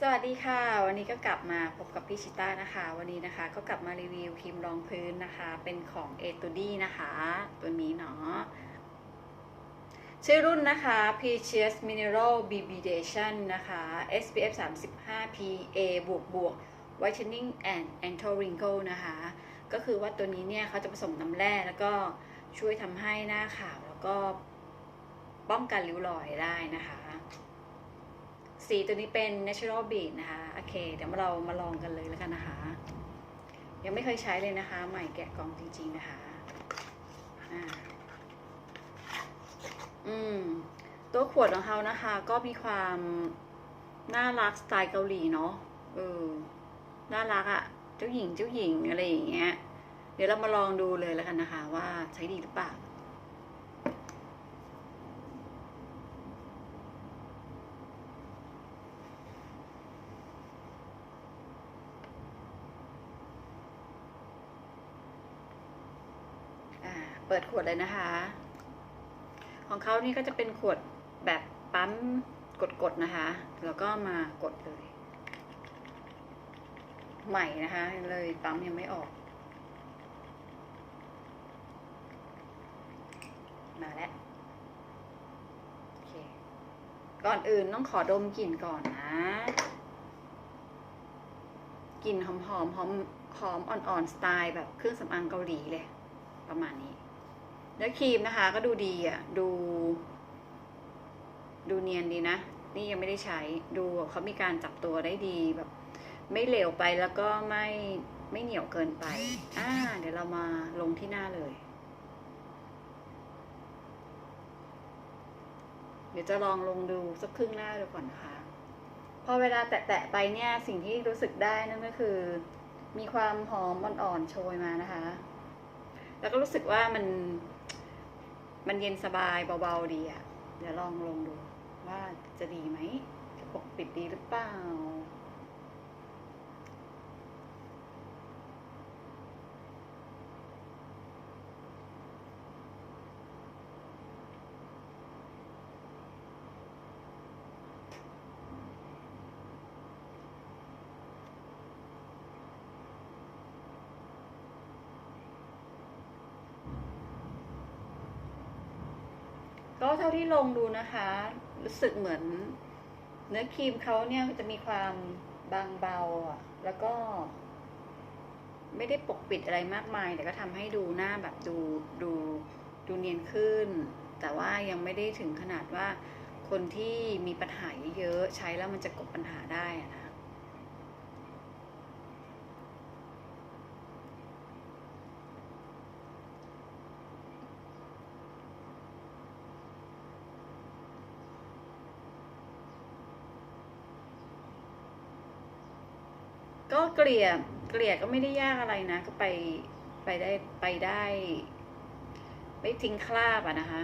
สวัสดีค่ะ วันนี้ก็กลับมาพบกับพี่ชิต้านะคะ วันนี้นะคะก็กลับมารีวิวครีมรองพื้นนะคะ เป็นของเอตูดี้นะคะ ตัวนี้เนาะชื่อรุ่นนะคะ p e c h e s Mineral BB-Dation นะคะ SPF 35 PA บวกบวก Whitening and Anti Wrinkle นะคะ ก็คือว่าตัวนี้เนี่ยเขาจะผสมน้ำแร่แล้วก็ช่วยทำให้หน้าขาวแล้วก็ป้องกันริ้วรอยได้นะคะ สีตัวนี้เป็น natural bead นะคะ โอเค เดี๋ยวเรามาลองกันเลยแล้วกันนะคะ ยังไม่เคยใช้เลยนะคะ ใหม่แกะกล่องจริงๆนะคะอ่าอืม ตัวขวดของเขานะคะ ก็มีความน่ารักสไตล์เกาหลีเนาะ เออ น่ารักอะเจ้าหญิงเจ้าหญิงอะไรอย่างเงี้ย เดี๋ยวเรามาลองดูเลยแล้วกันนะคะ ว่าใช้ดีหรือเปล่า อ่า เปิดขวดเลยนะคะ ของเขานี่ก็จะเป็นขวดแบบปั๊มกดๆนะคะ แล้วก็มากดเลย ใหม่นะคะ เลยปั๊มยังไม่ออก มาแล้วโอเค ก่อนอื่นต้องขอดมกลิ่นก่อนนะกลิ่นหอมหอมหอมหอมอ่อนๆสไตล์แบบเครื่องสำอางเกาหลีเลย ประมาณนี้ แล้วครีมนะคะ ก็ดูดีอะ ดู ดูเนียนดีนะ นี่ยังไม่ได้ใช้ ดูเขามีการจับตัวได้ดีแบบ ไม่เหลวไปแล้วก็ไม่ไม่เหนียวเกินไป อ่า เดี๋ยวเรามาลงที่หน้าเลย เดี๋ยวจะลองลงดูสักครึ่งหน้าดูก่อนนะคะ พอเวลาแตะๆไปเนี่ย สิ่งที่รู้สึกได้นั่นก็คือ มีความหอมอ่อนๆโชยมานะคะ แล้วก็รู้สึกว่ามัน มันเย็นสบายเบาๆดีอะ่ะ เดี๋ยวลองลงดูว่าจะดีไหมจะปกปิดดีหรือเปล่า ก็ เท่าที่ลงดูนะคะ รู้สึกเหมือน เนื้อครีมเขาเนี่ยจะมีความบางเบาอะ แล้วก็ ไม่ได้ปกปิดอะไรมากมาย แต่ก็ทำให้ดูหน้าแบบดูดูดูเนียนขึ้น แต่ว่ายังไม่ได้ถึงขนาดว่าคนที่มีปัญหาเยอะใช้แล้วมันจะกบปัญหาได้อะนะ ก็เกลี่ยเกลี่ยก็ไม่ได้ยากอะไรนะ ก็ไปไปได้ไปได้ ไม่ทิ้งคราบอะนะคะ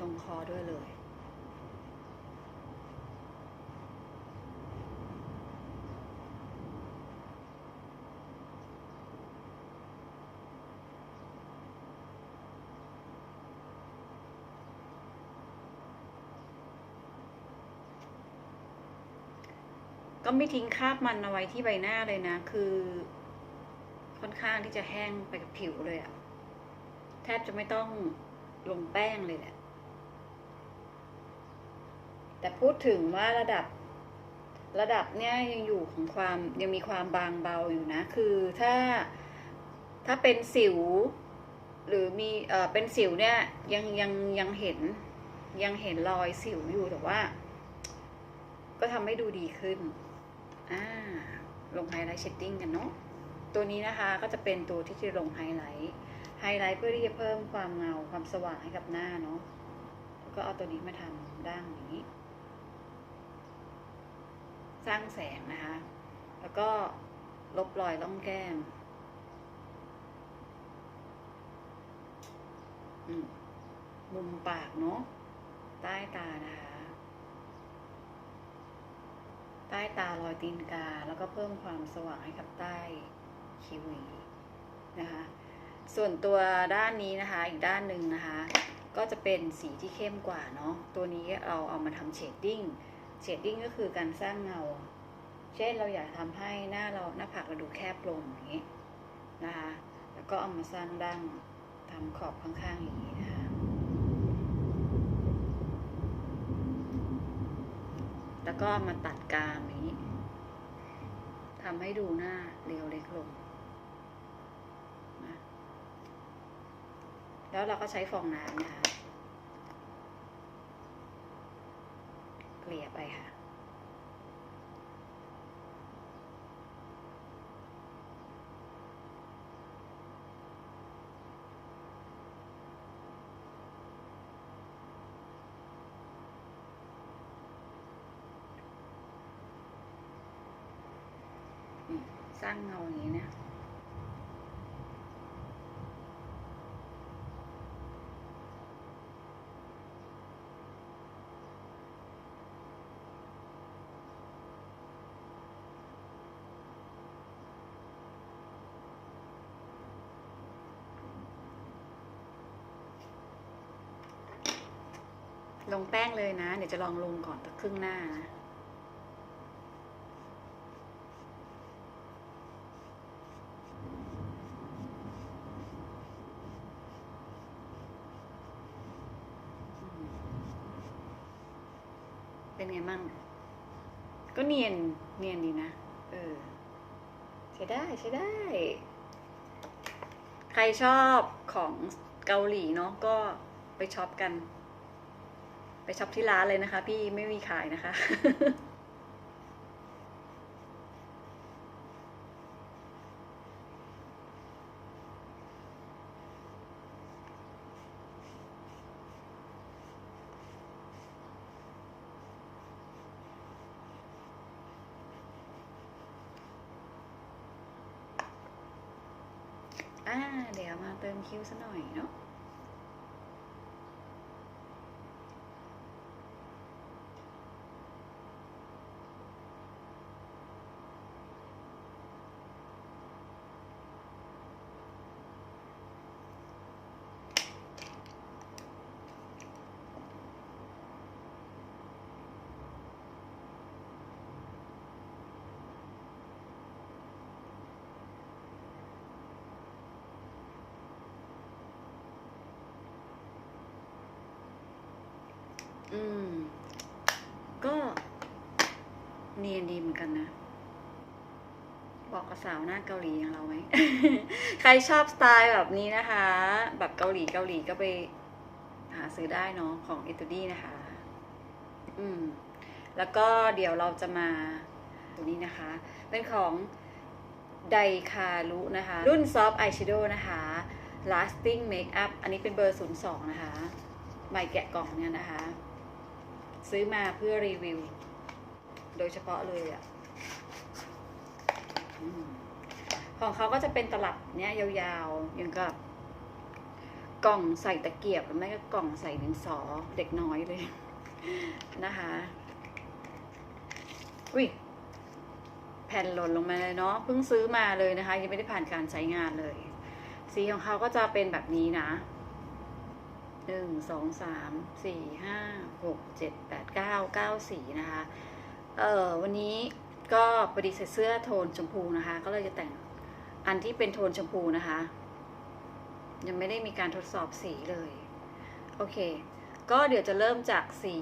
ลงคอ ด้วยเลย ก็ไม่ทิ้งคราบมันเอาไว้ที่ใบหน้าเลยนะ คือค่อนข้างที่จะแห้งไปกับผิวเลยอะแทบจะไม่ต้องลงแป้งเลยแหละ แต่พูดถึงว่าระดับระดับเนี้ยยังอยู่ของความยังมีความบางเบาอยู่นะ คือถ้าถ้าเป็นสิว หรือมีเอ่อเป็นสิวเนี่ยยังยังยังเห็นยังเห็นรอยสิวอยู่แต่ว่า ก็ทำให้ดูดีขึ้นอ่าลงไฮไลท์เชดดิ้งกันเนาะตัวนี้นะคะก็จะเป็นตัวที่จะลงไฮไลท์ไฮไลท์เพื่อที่จะเพิ่มความเงาความสว่างให้กับหน้าเนาะแล้วก็เอาตัวนี้มาทำด้านนี้ สร้างแสงนะคะ แล้วก็ลบรอยล่องแก้มมุมปากเนาะ ใต้ตานะคะ ใต้ตารอยตีนกา แล้วก็เพิ่มความสว่างให้กับใต้คิ้วอย่างนี้นะคะ ส่วนตัวด้านนี้นะคะ อีกด้านหนึ่งนะคะ ก็จะเป็นสีที่เข้มกว่าเนาะ ตัวนี้เราเอามาทำเชดดิ้ง เชดดิ้งก็คือการสร้างเงา เช่นเราอยากทำให้หน้าเราหน้าผากเราดูแคบลงอย่างนี้นะคะ แล้วก็เอามาสร้างดั้งทำขอบข้างๆอย่างนี้นะคะ แล้วก็มาตัดกรามอย่างนี้ทำให้ดูหน้าเรียวเล็กลงนะแล้วเราก็ใช้ฟองน้ำนะคะ เลี่ยไปค่ะนี่สร้างเงาอย่างนี้นะ ลงแป้งเลยนะ เดี๋ยวจะลองลงก่อนสักครึ่งหน้านะเป็นไงมั่ง ก็เนียน เนียนดีนะ เออ ใช้ได้ใช้ได้ ใครชอบของเกาหลีเนาะก็ไปช็อปกัน ช็อปที่ร้านเลยนะคะ พี่ไม่มีขายนะคะ อ่า เดี๋ยวมาเติมคิวซะหน่อยเนาะ อืม ก็เนียนดีเหมือนกันนะ บอกกับสาวหน้าเกาหลีอย่างเราไหม ใครชอบสไตล์แบบนี้นะคะ แบบเกาหลีเกาหลีก็ไปหาซื้อได้เนาะของอิตาลีนะคะ อืม แล้วก็เดี๋ยวเราจะมาตัวนี้นะคะ เป็นของไดคารุนะคะ รุ่นซอฟอายแชโดว์นะคะ lasting makeup อันนี้เป็นเบอร์ 02 นะคะ ใหม่แกะกล่องเนี่ยนะคะ ซื้อมาเพื่อรีวิว โดยเฉพาะเลยอะ่ะของเขาก็จะเป็นตลับเนี้ยยาวๆอย่างกับ กล่องใส่ตะเกียบหรือไม่ก็กล่องใส่ดินสอเด็กน้อยเลย นะคะอุ้ยแผ่นหล่นลงมาเลยเนาะเพิ่งซื้อมาเลยนะคะ ยังไม่ได้ผ่านการใช้งานเลย สีของเขาก็จะเป็นแบบนี้นะ หนึ่งสองสามสี่ห้าหกเจ็ดแปดเก้าเก้าสีนะคะ เออวันนี้ก็พอดีใส่เสื้อโทนชมพูนะคะ ก็เลยจะแต่งอันที่เป็นโทนชมพูนะคะ ยังไม่ได้มีการทดสอบสีเลย โอเค ก็เดี๋ยวจะเริ่มจากสี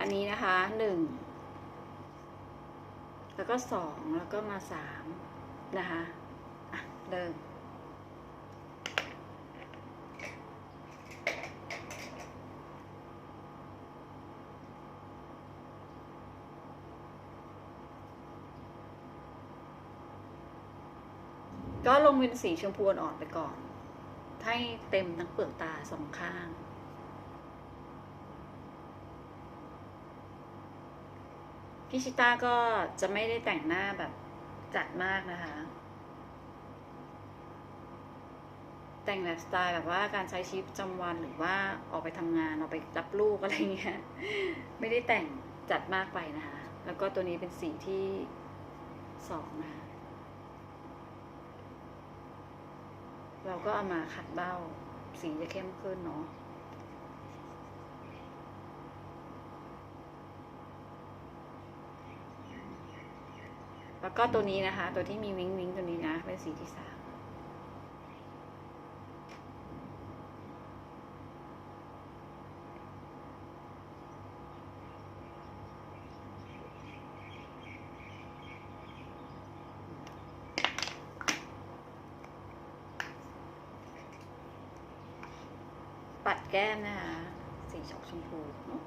อันนี้นะคะหนึ่งแล้วก็สองแล้วก็มาสามนะคะ อะ เริ่ม ก็ลงเป็นสีชมพูอ่อนๆไปก่อน ให้เต็มทั้งเปลือกตาสองข้างพพี่ชิต้าก็จะไม่ได้แต่งหน้าแบบจัดมากนะคะ แต่งแบบสไตล์แบบว่าการใช้ชีวิตประจำวันหรือว่าออกไปทำงานออกไปรับลูกอะไรเงี้ย ไม่ได้แต่งจัดมากไปนะคะ แล้วก็ตัวนี้เป็นสีที่สองนะคะ เราก็เอามาขัดเบ้า สีจะเข้มขึ้นเนาะแล้วก็ตัวนี้นะคะ ตัวที่มีวิงวิงตัวนี้นะ เป็นสีที่สาม ปัดแก้มนะคะ สีชมชมพูเนาะ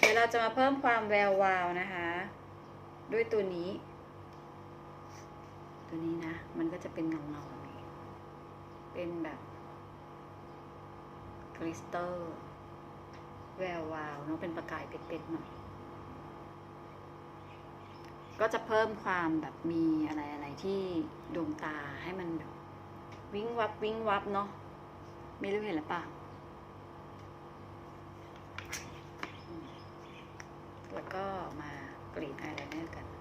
เดี๋ยวเราจะมาเพิ่มความแวววาวนะคะ ด้วยตัวนี้ ตัวนี้นะ มันก็จะเป็นเงาเงาๆนี้เป็นแบบคริสตัล แวววาวเนาะเป็นประกายเป็ดๆหน่อยก็จะเพิ่มความแบบมีอะไรอะไรที่ดวงตาให้มันแบบวิ้งวับวิ้งวับเนาะไม่รู้เห็นหรือเปล่าแล้วก็มากรีดอายไลเนอร์กัน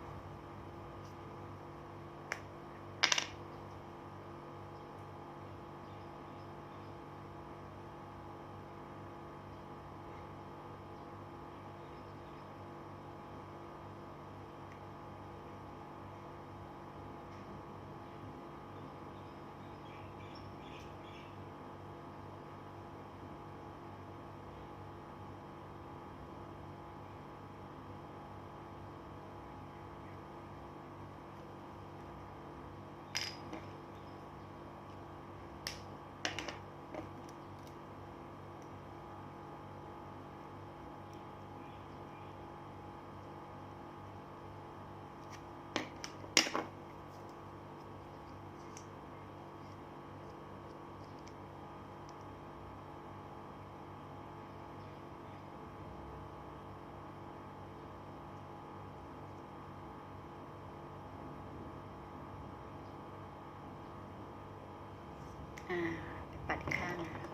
อ่าไปปัดข้างนะคะ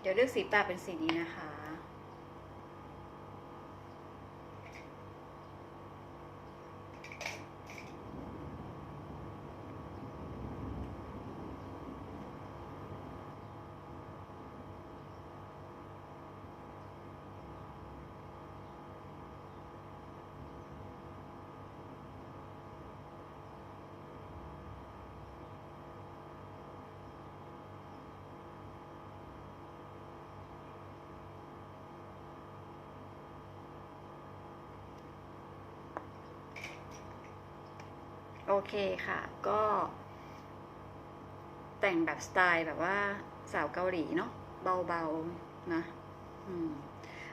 เดี๋ยวเลือกสีปากเป็นสีนี้นะคะ โอเคค่ะ ก็ แต่งแบบสไตล์แบบว่าสาวเกาหลีเนาะเบาๆนะอืม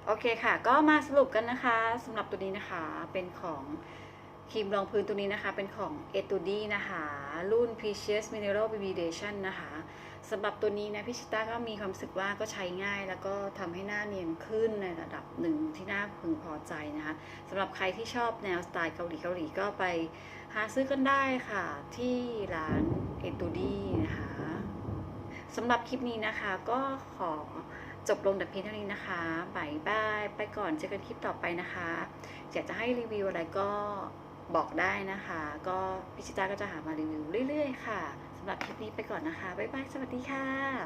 โอเคค่ะ ก็มาสรุปกันนะคะสำหรับตัวนี้นะคะเป็นของ ครีมรองพื้นตัวนี้นะคะ เป็นของ e t u d i นะคะ รุ่น Precious Mineral Validation นะคะสำหรับตัวนี้นะพี่ชิต้าก็มีความรู้สึกว่าก็ใช้ง่ายแล้วก็ทำให้หน้าเนียนขึ้นในระดับหนึ่งที่น่าพึงพอใจนะคะสำหรับใครที่ชอบแนวสไตล์เกาหลีเกาหลีก็ไปหาซื้อกันได้ค่ะ ที่ร้านเอตูดี้นะคะสำหรับคลิปนี้นะคะก็ขอจบลงแต่เพียงเท่านี้นะคะบายบาย ไปก่อนเจอกันคลิปต่อไปนะคะ อยากจะให้รีวิวอะไรก็ บอกได้นะคะ ก็พิชิตาก็จะหามารีวิวเรื่อยๆค่ะสำหรับคลิปนี้ไปก่อนนะคะ บ๊ายบาย สวัสดีค่ะ